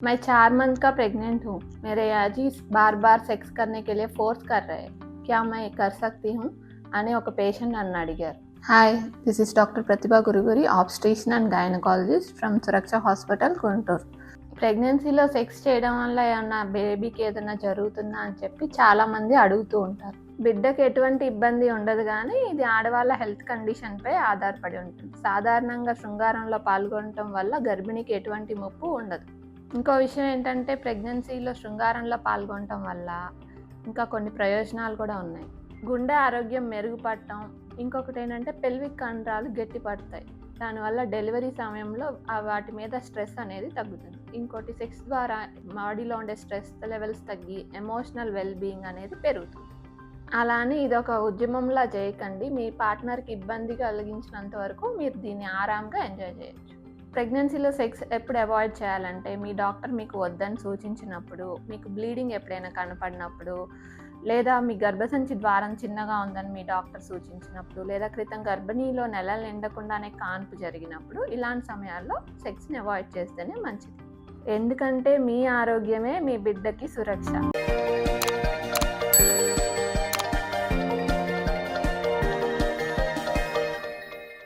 मैं चार मंथ का प्रेग्नेंट हूँ मेरे याजी बार बार సెక్స్ करने के लिए फोर्स कर रहे हैं क्या मैं कर सकती हूँ అని ఒక పేషెంట్ నన్ను అడిగారు hi this is doctor Prathibha Guruguri obstetrician and gynaecologist from Suraksha hospital Guntur ప్రెగ్నెన్సీలో సెక్స్ చేయడం వల్ల ఏమన్నా బేబీకి ఏదైనా జరుగుతుందా అని చెప్పి చాలా మంది అడుగుతూ ఉంటారు బిడ్డకి ఎటువంటి ఇబ్బంది ఉండదు కానీ ఇది ఆడవాళ్ళ హెల్త్ కండిషన్పై ఆధారపడి ఉంటుంది సాధారణంగా శృంగారంలో పాల్గొనటం వల్ల గర్భిణికి ఎటువంటి ముప్పు ఉండదు ఇంకో విషయం ఏంటంటే ప్రెగ్నెన్సీలో శృంగారంలో పాల్గొనటం వల్ల ఇంకా కొన్ని ప్రయోజనాలు కూడా ఉన్నాయి. గుండె ఆరోగ్యం మెరుగుపడటం ఇంకొకటి ఏంటంటే పెల్విక్ కండరాలు గట్టిపడతాయి. దానివల్ల డెలివరీ సమయంలో ఆ వాటి మీద స్ట్రెస్ అనేది తగ్గుతుంది. ఇంకోటి సెక్స్ ద్వారా బాడీలో ఉండే స్ట్రెస్ లెవెల్స్ తగ్గి ఎమోషనల్ వెల్ బీయింగ్ అనేది పెరుగుతుంది. అలా అని ఇది ఒక ఉద్యమంలా చేయకండి. మీ పార్ట్నర్కి ఇబ్బంది కలిగించినంత వరకు మీరు దీన్ని ఆరాంగా ఎంజాయ్ చేయొచ్చు. ప్రెగ్నెన్సీలో సెక్స్ ఎప్పుడు అవాయిడ్ చేయాలంటే మీ డాక్టర్ మీకు వద్దని సూచించినప్పుడు మీకు బ్లీడింగ్ ఎప్పుడైనా కనపడినప్పుడు లేదా మీ గర్భసంచి ద్వారం చిన్నగా ఉందని మీ డాక్టర్ సూచించినప్పుడు లేదా క్రితం గర్భిణీలో నెలలు నిండకుండానే కాన్పు జరిగినప్పుడు ఇలాంటి సమయాల్లో సెక్స్ని అవాయిడ్ చేస్తేనే మంచిది. ఎందుకంటే మీ ఆరోగ్యమే మీ బిడ్డకి సురక్ష.